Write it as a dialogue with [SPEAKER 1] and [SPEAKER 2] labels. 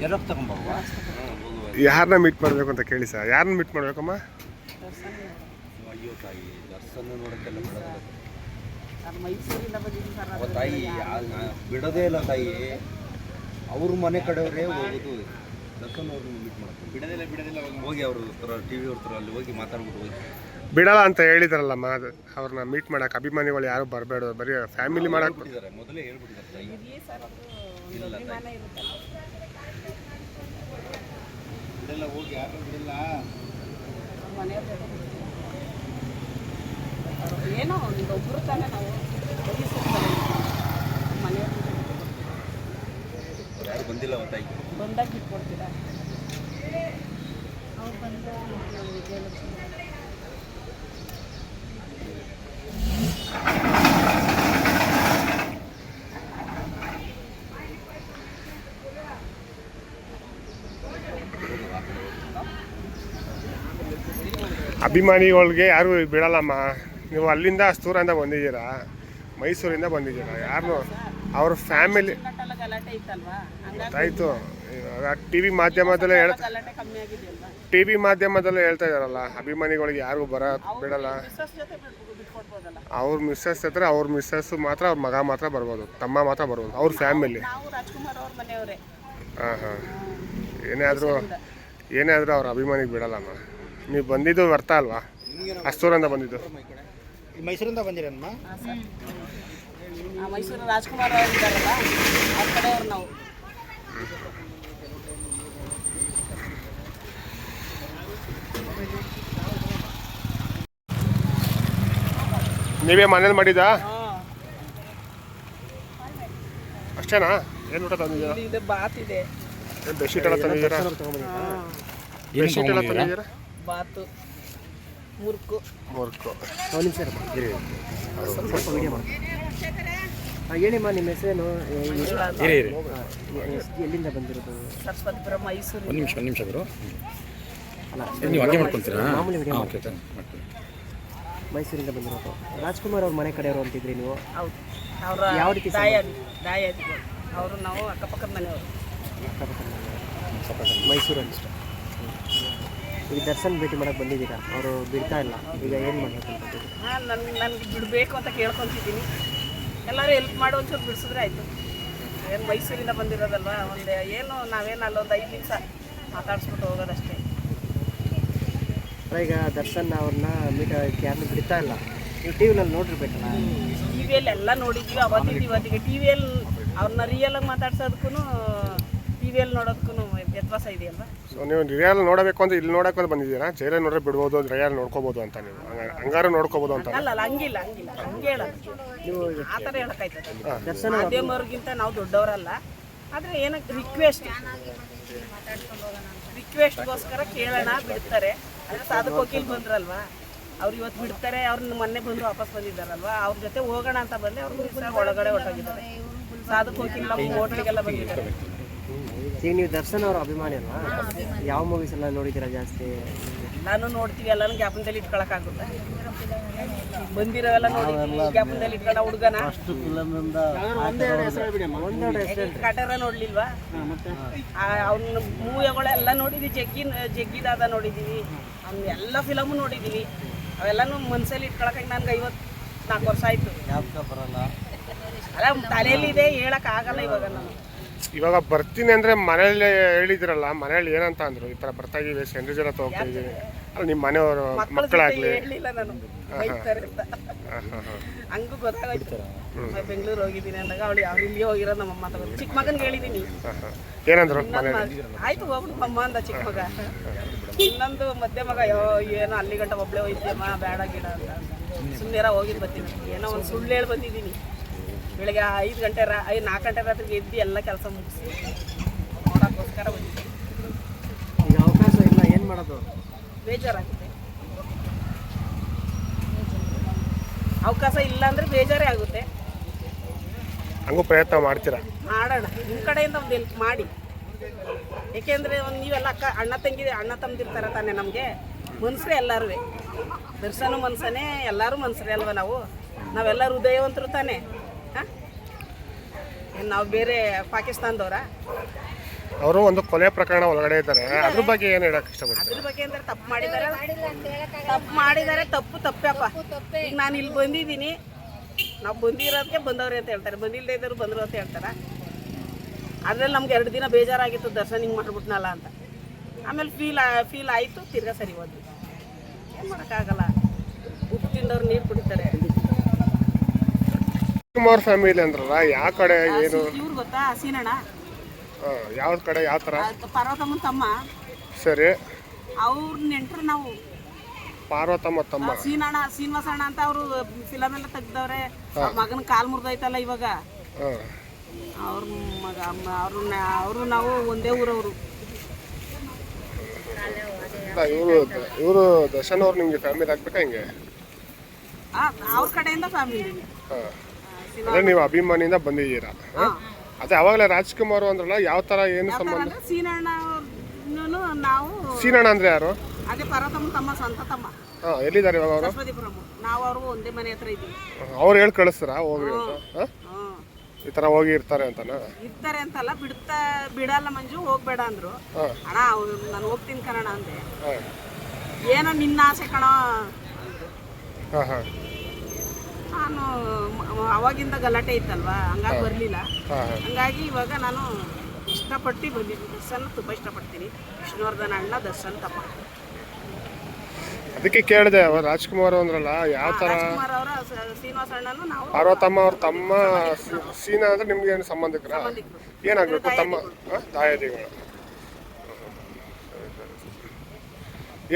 [SPEAKER 1] Xerox
[SPEAKER 2] ಯಾರನ್ನ meet ಮಾಡಬೇಕು ಅಂತ ಕೇಳಿ ಸರ್. ಯಾರನ್ನ ಮೀಟ್ ಮಾಡಬೇಕಮ್ಮ?
[SPEAKER 1] ಅಯ್ಯೋ ತಾಯಿ ದರ್ಶನ ನೋಡೋಕ್ಕೆಲ್ಲ ತಾಯಿ ಬಿಡೋದೇ ಇಲ್ಲ ತಾಯಿ. ಅವ್ರ ಮನೆ ಕಡೆಯವರೇ ಹೋಗೋದು. ದರ್ಶನ್ ಅವ್ರನ್ನ ಮೀಟ್ ಮಾಡ್ತಾರೆ. ಬಿಡೋದಿಲ್ಲ ಬಿಡೋದಿಲ್ಲ ಹೋಗಿ ಅವ್ರ ಹತ್ರ ಟಿ ವಿ ಅವ್ರ ಹತ್ರ ಅಲ್ಲಿ ಹೋಗಿ ಮಾತಾಡ್ಬಿಟ್ಟು ಹೋಗಿ.
[SPEAKER 2] ಬಿಡಲ್ಲ ಅಂತ ಹೇಳಿದ್ರಲ್ಲ ಅದು ಅವ್ರನ್ನ ಮೀಟ್ ಮಾಡಕ್ಕೆ ಅಭಿಮಾನಿಗಳು ಯಾರು ಬರಬೇಡ ಬರೀ ಫ್ಯಾಮಿಲಿ ಮಾಡಕ್ಕೆ
[SPEAKER 1] ಹೇಳ್ಬಿಟ್ಟಿದ್ದಾರೆ ಮೊದಲೇ ಹೇಳ್ಬಿಟ್ಟಿದ್ದಾರೆ ತಾಯಿ. ಬಿಡಲ್ಲ ಹೋಗಿ ಯಾರು ಬಿಡಲ್ಲ.
[SPEAKER 3] ಏನೋ ಒಂದು ಒಬ್ಬರು ತಾನೇ ನಾವು ಮನೆಯವ್ರು
[SPEAKER 1] ಯಾರು ಬಂದಿಲ್ಲ ಅವ ತಾಯಿ.
[SPEAKER 3] ಬಂದಾಗ ಬಿಟ್ಕೊಡ್ತೀರಾ ಅವ್ರು ವಿಜಯಲಕ್ಷ್ಮಿ.
[SPEAKER 2] ಅಭಿಮಾನಿಗಳಿಗೆ ಯಾರು ಬಿಡಲ್ಲಮ್ಮ. ನೀವು ಅಲ್ಲಿಂದ ಅಸ್ತೂರಿಂದ ಬಂದಿದ್ದೀರಾ? ಮೈಸೂರಿಂದ ಬಂದಿದ್ದೀರಾ? ಯಾರು ಅವ್ರ ಫ್ಯಾಮಿಲಿ
[SPEAKER 3] ಗೊತ್ತಾಯ್ತು ಗಲಾಟೆ ಇತ್ತಲ್ವಾ? ಹಂಗಾಗಿ
[SPEAKER 2] ಆಯಿತು ಇವಾಗ ಟಿ ವಿ ಮಾಧ್ಯಮದಲ್ಲೇ
[SPEAKER 3] ಹೇಳ್ತಾ
[SPEAKER 2] ಟಿ ವಿ ಮಾಧ್ಯಮದಲ್ಲೇ ಹೇಳ್ತಾ ಇದಾರಲ್ಲ ಅಭಿಮಾನಿಗಳಿಗೆ ಯಾರಿಗೂ ಬರ ಬಿಡಲ್ಲ. ಅವ್ರ ಮಿಸ್ಸಸ್ ಹತ್ರ ಅವ್ರ ಮಿಸ್ಸಸ್ ಮಾತ್ರ ಅವ್ರ ಮಗ ಮಾತ್ರ ಬರ್ಬೋದು ತಮ್ಮ ಮಾತ್ರ ಬರ್ಬೋದು ಅವ್ರ ಫ್ಯಾಮಿಲಿ
[SPEAKER 3] ನಾವು ರಾಜ್ಕುಮಾರ್ ಅವ್ರ ಮನೆಯವರೇ.
[SPEAKER 2] ಹಾಂ ಹಾಂ. ಏನೇ ಆದರೂ ಏನೇ ಆದರೂ ಅವ್ರ ಅಭಿಮಾನಿಗೆ ಬಿಡಲ್ಲಮ್ಮ ನೀವು ಬಂದಿದ್ದು ವ್ಯರ್ಥ ಅಲ್ವಾ? ಅಷ್ಟೂರಿಂದ ಬಂದಿದ್ದು.
[SPEAKER 1] ಮೈಸೂರಿಂದ ಬಂದಿರಮ್ಮ
[SPEAKER 3] ಹಾಂ ಆ ಮೈಸೂರು ರಾಜ್ಕುಮಾರ್ ಅವರು ಇದ್ದಾರಲ್ಲ ಅವ್ರ ಕಡೆಯವ್ರು ನಾವು.
[SPEAKER 2] ನೀವೇ ಮನೇಲಿ
[SPEAKER 3] ಮಾಡಿದ
[SPEAKER 2] ಅಷ್ಟೇನಾ? ಏನು ಊಟ ತಂದಿದ್ದೀರಾ?
[SPEAKER 3] ಇದು ಬಾತ್ ಇದೆ.
[SPEAKER 2] ಏನು ಬೆಡ್ಶೀಟ್ ಎಲ್ಲ ತಂದಿದ್ದೀರಾ? ಬೆಡ್ಶೀಟ್ ಎಲ್ಲ ತಂದಿದ್ದೀರಾ?
[SPEAKER 3] ಬಾತು. ಮುರ್ಕು.
[SPEAKER 2] ಮುರ್ಕು.
[SPEAKER 4] ಒಂದು ನಿಮಿಷ ಸ್ವಲ್ಪ ವಿಡಿಯೋ ಮಾಡಿ ಹೇಳಿಮ್ಮ ನಿಮ್ಮ ಹೆಸರೇನು? ಎಲ್ಲಿಂದ ಬಂದಿರೋದು?
[SPEAKER 3] ಸರಸ್ವತಿಪುರ ಮೈಸೂರು.
[SPEAKER 5] ಒಂದು ನಿಮಿಷ ಒಂದು ನಿಮಿಷ ಗುರು.
[SPEAKER 4] ಅಲ್ಲ
[SPEAKER 5] ನೀವು ಹಾಗೆ ಮಾಡ್ಕೊಳ್ತೀರಾ
[SPEAKER 4] ಮಾಮೂಲಿ ವಿಡಿಯೋ
[SPEAKER 5] ಓಕೆ ಮಾಡ್ತೀನಿ.
[SPEAKER 4] ಮೈಸೂರಿಂದ ಬಂದಿರೋದು. ರಾಜ್ಕುಮಾರ್ ಅವ್ರ ಮನೆ ಕಡೆಯವರು ಅಂತಿದ್ರಿ ನೀವು?
[SPEAKER 3] ಹೌದು. ಅವರ
[SPEAKER 4] ಯಾವ ರೀತಿ
[SPEAKER 3] ದಾಯಾದಿ ದಾಯಾದಿಗಳು ಅವರು ನಾವು ಅಕ್ಕಪಕ್ಕದ ಮನೆಯವರು.
[SPEAKER 4] ಮೈಸೂರು ಅನಿಷ್ಟ ಈಗ ದರ್ಶನ್ ಭೇಟಿ ಮಾಡಕ್ಕೆ ಬಂದಿದ್ದೀರಾ? ಅವರು ಬಿಡ್ತಾ ಇಲ್ಲ. ಈಗ ಏನು ಮಾಡ್ಬೇಕು ಅಂತ?
[SPEAKER 3] ನನಗೆ ಬಿಡಬೇಕು ಅಂತ ಕೇಳ್ಕೊತಿದ್ದೀನಿ. ಎಲ್ಲರೂ ಹೆಲ್ಪ್ ಮಾಡೋ ಒಂಚೂರು ಬಿಡಿಸಿದ್ರೆ ಆಯಿತು. ಏನು ಮೈಸೂರಿಂದ ಬಂದಿರೋದಲ್ವ? ಒಂದು ಏನು ನಾವೇನು ಅಲ್ಲೊಂದು ಐದು ನಿಮಿಷ ಮಾತಾಡಿಸ್ಬಿಟ್ಟು ಹೋಗೋದಷ್ಟೇ.
[SPEAKER 4] ಈಗ ದರ್ಶನ್ ಅವ್ರನ್ನ ಮೀಟ್ ಯಾರನ್ನೂ ಬಿಡ್ತಾ ಇಲ್ಲ. ನೀವು ಟಿ ವಿನಲ್ಲಿ ನೋಡಿರ್ಬೇಕಲ್ಲ?
[SPEAKER 3] ಟಿ ವಿಯಲ್ಲಿ ಎಲ್ಲ ನೋಡಿದ್ವಿ ಅವತ್ತಿದ್ದು ಇವತ್ತಿಗೆ ಟಿ ವಿಯಲ್ಲಿ ಅವ್ರನ್ನ ರಿಯಲಾಗಿ ಮಾತಾಡ್ಸೋದಕ್ಕೂ ಟಿ ವಿಯಲ್ಲಿ ನೋಡೋದಕ್ಕೂ ವ್ಯತ್ಯಾಸ ಇದೆಯಲ್ವಾ?
[SPEAKER 2] ಸೊ ನೀವು ರಿಯಲ್ ನೋಡಬೇಕು ಅಂತ ಇಲ್ಲಿ ನೋಡಕ್ಕೆ ಬಂದಿದ್ದೀರಾ? ಜೈಲ ನೋಡ್ರೆ ಬಿಡ್ಬೋದು ರಿಯಲ್ ನೋಡ್ಕೋಬೋದು ಅಂತ ನೀವು. ಹಂಗಾರ ನೋಡ್ಕೋಬಹುದು ನೋಡ್ಕೋಬೋದು ಅಂತ
[SPEAKER 3] ಅಲ್ಲ? ಅಲ್ಲ ಹಂಗಿಲ್ಲ ಹಂಗಿಲ್ಲ. ಹಂಗೆ
[SPEAKER 4] ನೀವು
[SPEAKER 3] ಆ ಥರ ಹೇಳೋಕ್ಕಾಯ್ತದೆ
[SPEAKER 4] ದರ್ಶನ್
[SPEAKER 3] ಮಾಧ್ಯಮವ್ರಿಗಿಂತ ನಾವು ದೊಡ್ಡವರಲ್ಲ. ಆದರೆ ಏನಕ್ಕೆ ರಿಕ್ವೆಸ್ಟ್ ರಿಕ್ವೆಸ್ಟ್ಗೋಸ್ಕರ ಕೇಳೋಣ ಬಿಡ್ತಾರೆ. ಅಂದರೆ ಸಾಧು ವಕೀಲ್ ಬಂದ್ರಲ್ವಾ? ಅವ್ರು ಇವತ್ತು ಬಿಡ್ತಾರೆ ಅವ್ರನ್ನ ಮೊನ್ನೆ ಬಂದು ವಾಪಸ್ ಬಂದಿದ್ದಾರಲ್ವಾ? ಅವ್ರ ಜೊತೆ ಹೋಗೋಣ ಅಂತ ಬಂದೆ ಅವ್ರು ಒಳಗಡೆ ಹೊರಟೋಗಿದ್ದಾರೆ. ಸಾಧಕ ವಕೀಲ್ ನಮ್ಮ ಹೋಟ್ಲಿಗೆಲ್ಲ ಬಂದಿದ್ದಾರೆ.
[SPEAKER 4] ಈಗ ನೀವು ದರ್ಶನ್ ಅವರ ಅಭಿಮಾನಿ ಅಲ್ವಾ? ಯಾವ ಮೂವೀಸ್ ಎಲ್ಲ ನೋಡಿದ್ದೀರಾ ಜಾಸ್ತಿ?
[SPEAKER 3] ನಾನು ನೋಡ್ತೀವಿ ಎಲ್ಲಾನು ಜ್ಞಾಪನದಲ್ಲಿ ಇಟ್ಕೊಳಕಾಗುತ್ತೆ ಬಂದಿರೋವೆಲ್ಲ ನೋಡಿದ್ವಿ ಜ್ಞಾಪನದಲ್ಲಿ ಇಟ್ಕೊಂಡ ಹುಡುಗನ.
[SPEAKER 4] ಒಂದೆರಡು ಹೆಸರು
[SPEAKER 3] ಕಾಟರ ನೋಡ್ಲಿಲ್ವಾ? ಅವ್ನ ಮೂವಿಗಳೆಲ್ಲ ನೋಡಿದ್ವಿ ಜಗ್ಗಿ ಜಗ್ಗಿದಾದ ನೋಡಿದ್ದೀವಿ ಅವ್ನ ಎಲ್ಲ ಫಿಲಮು ನೋಡಿದ್ದೀವಿ ಅವೆಲ್ಲನೂ ಮನ್ಸಲ್ಲಿ ಇಟ್ಕೊಳಕ್ಕೆ ನನ್ಗೆ ಐವತ್ತು ನಾಲ್ಕು ವರ್ಷ ಆಯಿತು.
[SPEAKER 1] ಬರಲ್ಲ?
[SPEAKER 3] ಅಲ್ಲ ಹೇಳಕ್ ಆಗಲ್ಲ ಇವಾಗ ನಾನು.
[SPEAKER 2] ಇವಾಗ ಬರ್ತೀನಿ ಅಂದ್ರೆ ಮನೇಲಿ ಹೇಳಿದ್ರಲ್ಲ ಮನೇಲಿ ಏನಂತ ಅಂದ್ರು? ಈ ತರ ಬರ್ತಾ ಇದೀವಿ ಸೆಂಟ್ರಿ ಜನ ಹೋಗ್ತಾ ಇದ್ದೀವಿ ಅಲ್ಲ ನಿಮ್ಮ ಮನೆಯವರು ಮಕ್ಕಳಾಗ್ಲಿ.
[SPEAKER 3] ಹಂಗೂ ಗೊತ್ತಾಗೋಯ್ತು. ಬೆಂಗಳೂರು ಹೋಗಿದ್ದೀನಿ ಅಂದಾಗ ಅವಳು ಅವ್ರು ಇಲ್ಲಿ ಹೋಗಿರೋದು ನಮ್ಮ ಅಮ್ಮ ಚಿಕ್ಕ ಮಗನಿಗೆ ಹೇಳಿದ್ದೀನಿ
[SPEAKER 2] ಏನಂದ್ರು
[SPEAKER 3] ಆಯ್ತು ಹೋಗ್ಬಿಡು ಅಮ್ಮ ಅಂದ ಚಿಕ್ಕ ಮಗ. ಇನ್ನೊಂದು ಮಧ್ಯೆ ಮಗ ಏನೋ ಅಲ್ಲಿ ಗಂಟ ಒಬ್ಳೆ ಹೋಯ್ತೀಯಮ್ಮ ಬೇಡ ಗಿಡ ಅಂತ. ಸುಮ್ಮನೆ ಹೋಗಿ ಬರ್ತೀನಿ. ಏನೋ ಒಂದು ಸುಳ್ಳು ಹೇಳಿ ಬಂದಿದ್ದೀನಿ. ಬೆಳಗ್ಗೆ ಐದು ಗಂಟೆ ರಾ ಐದು ನಾಲ್ಕು ಗಂಟೆ ರಾತ್ರಿ ಎದ್ದು ಎಲ್ಲ ಕೆಲಸ ಮುಗಿಸಿ ನೋಡೋಕ್ಕೋಸ್ಕರ ಬಂದಿದ್ದೆ
[SPEAKER 4] ಈಗ ಅವಕಾಶ ಇಲ್ಲ ಏನು ಮಾಡೋದು?
[SPEAKER 3] ಬೇಜಾರಾಗುತ್ತೆ. ಅವಕಾಶ ಇಲ್ಲ ಅಂದರೆ ಬೇಜಾರೇ ಆಗುತ್ತೆ.
[SPEAKER 2] ಹಂಗೂ ಪ್ರಯತ್ನ ಮಾಡ್ತೀರಾ?
[SPEAKER 3] ಮಾಡೋಣ. ನಿಮ್ಮ ಕಡೆಯಿಂದ ಒಂದು ಹೆಲ್ಪ್ ಮಾಡಿ. ಏಕೆಂದರೆ ಒಂದು ನೀವೆಲ್ಲ ಅಕ್ಕ ಅಣ್ಣ ತಂಗಿ ಅಣ್ಣ ತಮ್ಮದಿರ್ತಾರೆ ತಾನೇ ನಮಗೆ. ಮನ್ಸರೇ ಎಲ್ಲರೂ ದರ್ಶನ ಮನ್ಸನೇ ಎಲ್ಲರೂ ಮನ್ಸರೇ ಅಲ್ವ ನಾವು? ನಾವೆಲ್ಲರೂ ಹೃದಯವಂತರು ತಾನೇ. ನಾವು ಬೇರೆ ಪಾಕಿಸ್ತಾನದವರ.
[SPEAKER 2] ಅವರು ಒಂದು ಕೊಲೆ ಪ್ರಕರಣ ಒಳಗಡೆ ಇದ್ದಾರೆ. ಅದ್ರ ಬಗ್ಗೆ ಏನು ಹೇಳಕ್ ಇಷ್ಟಪಡ್ತಾರೆ?
[SPEAKER 3] ಅದ್ರ ಬಗ್ಗೆ ಅಂದ್ರೆ ತಪ್ಪು ಮಾಡಿದ್ದಾರೆ. ತಪ್ಪು ಮಾಡಿದ್ದಾರೆ ತಪ್ಪು ತಪ್ಪಪ್ಪ. ಈಗ ನಾನು ಇಲ್ಲಿ ಬಂದಿದ್ದೀನಿ. ನಾವು ಬಂದಿರೋದಕ್ಕೆ ಬಂದವ್ರೆ ಅಂತ ಹೇಳ್ತಾರೆ. ಬಂದಿಲ್ಲದೆ ಇದ್ದವ್ರು ಬಂದರು ಅಂತ ಹೇಳ್ತಾರೆ. ಅದ್ರಲ್ಲಿ ನಮ್ಗೆ ಎರಡು ದಿನ ಬೇಜಾರಾಗಿತ್ತು ದರ್ಶನ ಹಿಂಗೆ ಮಾಡ್ಬಿಟ್ನಲ್ಲ ಅಂತ. ಆಮೇಲೆ ಫೀಲ್ ಫೀಲ್ ಆಯಿತು ತಿರ್ಗಾ ಸರಿ ಹೋದ್ವಿ. ಏನು ಮಾಡೋಕ್ಕಾಗಲ್ಲ. ಉಪ್ಪು ತಿಂದವ್ರು ನೀರು ಕುಡಿತಾರೆ.
[SPEAKER 2] ಕುಮಾರ್ ಫ್ಯಾಮಿಲಿ ಅಂದ್ರಲ್ಲ ಯಾವ ಕಡೆ ಏನು?
[SPEAKER 3] ಇವ್ರು ಗೊತ್ತಾ? ಸೀನಣ್ಣ?
[SPEAKER 2] ಯಾವ ಕಡೆ ಯಾವ ತರ?
[SPEAKER 3] ಪಾರ್ವತಮ್ಮನ ತಮ್ಮ.
[SPEAKER 2] ಸರಿ.
[SPEAKER 3] ಅವ್ರ ನೆಂಟ್ರು ನಾವು.
[SPEAKER 2] ಪಾರ್ವತಮ್ಮ ತಮ್ಮ.
[SPEAKER 3] ಸೀನಣ್ಣ ಶ್ರೀನಿವಾಸಣ್ಣ ಅಂತ ಅವರು ಫಿಲಮ್ ಎಲ್ಲ ತೆಗ್ದವ್ರೆ ಮಗನ ಕಾಲ್ ಮುರಿದೈತಲ್ಲ ಇವಾಗ. ಅವ್ರ ಮಗ ಅವರು ಅವರು ನಾವು ಒಂದೇ ಊರವರು.
[SPEAKER 2] ಇವರು ಇವರು ದರ್ಶನ್ ಅವ್ರು ನಿಮ್ಗೆ ಫ್ಯಾಮಿಲಿ ಆಗ್ಬೇಕಾ ಹಿಂಗೆ?
[SPEAKER 3] ಅವ್ರ ಕಡೆಯಿಂದ ಫ್ಯಾಮಿಲಿ.
[SPEAKER 2] ಹಾಂ. ಅದೇ ನೀವು ಅಭಿಮಾನಿಯಿಂದ ಬಂದಿದ್ದೀರಾ? ಅದೇ ಅವಾಗಲೇ ರಾಜ್ಕುಮಾರ್ ಅಂದ್ರಲ್ಲ ಯಾವ ತರ ಏನು ಸಂಬಂಧ?
[SPEAKER 3] ಅಂದ್ರೆ ಸೀನಣ್ಣ ನಾವು
[SPEAKER 2] ಸೀನಣ್ಣ ಅಂದ್ರೆ ಯಾರು?
[SPEAKER 3] ಅದೇ ಪರತಮ್ಮ ತಮ್ಮ ಸ್ವಂತ ತಮ್ಮ.
[SPEAKER 2] ಹಾಂ ಎಲ್ಲಿದ್ದಾರೆ ಇವಾಗ ಅವರು?
[SPEAKER 3] ನಾವು ಅವರು ಒಂದೇ ಮನೆ ಹತ್ರ ಇದ್ದೀವಿ.
[SPEAKER 2] ಅವ್ರು ಹೇಳಿ ಕಳಿಸ್ತಾರಾ ಹೋಗಿ ಅಂತ? ಹಾಂ?
[SPEAKER 3] ಹ್ಮ್
[SPEAKER 2] ಈ ತರ ಹೋಗಿ ಇರ್ತಾರೆ ಅಂತನಾ?
[SPEAKER 3] ಇರ್ತಾರೆ ಅಂತಲ್ಲ ಬಿಡ್ತಾ ಬಿಡಲ್ಲ ಮಂಜು ಹೋಗ್ಬೇಡ ಅಂದ್ರು.
[SPEAKER 2] ಹಾಂ.
[SPEAKER 3] ಅಣ್ಣ ಅವ್ರು ನಾನು ಹೋಗ್ತೀನಿ ಕಣಣ್ಣ ಅಂದೆ.
[SPEAKER 2] ಹಾಂ.
[SPEAKER 3] ಏನೋ ನಿನ್ನ ಆಸೆ ಕಣ
[SPEAKER 2] ಹಾ ಹಾಂ.
[SPEAKER 3] ನಾನು ಅವಾಗಿಂದ ಗಲಾಟೆ ಇತ್ತಲ್ವಾ? ಹಂಗಾಗಿ ಬರಲಿಲ್ಲ. ಹಂಗಾಗಿ ಇವಾಗ ನಾನು ಇಷ್ಟಪಟ್ಟು ಬಂದಿದ್ದೀನಿ. ದರ್ಶನ ತುಂಬ ಇಷ್ಟಪಡ್ತೀನಿ. ವಿಷ್ಣುವರ್ಧನ ಅಣ್ಣ ದರ್ಶನ್ ತಪ್ಪ
[SPEAKER 2] ಅದಕ್ಕೆ ಕೇಳಿದೆ ಅವ ರಾಜ್ಕುಮಾರ್ ಅಂದ್ರಲ್ಲ ಯಾವ
[SPEAKER 3] ತರ ಅವರ ಶ್ರೀನಿವಾಸ ಅಣ್ಣನು ನಾವು
[SPEAKER 2] ಪಾರ್ವತಮ್ಮ ಅವ್ರ ತಮ್ಮ ಸೀನಾ ಅಂದ್ರೆ ನಿಮ್ಗೆ ಏನು ಸಂಬಂಧಿಕರ. ಏನಾಗಬೇಕು ತಮ್ಮ ದಾಯಾದಿಗಳು.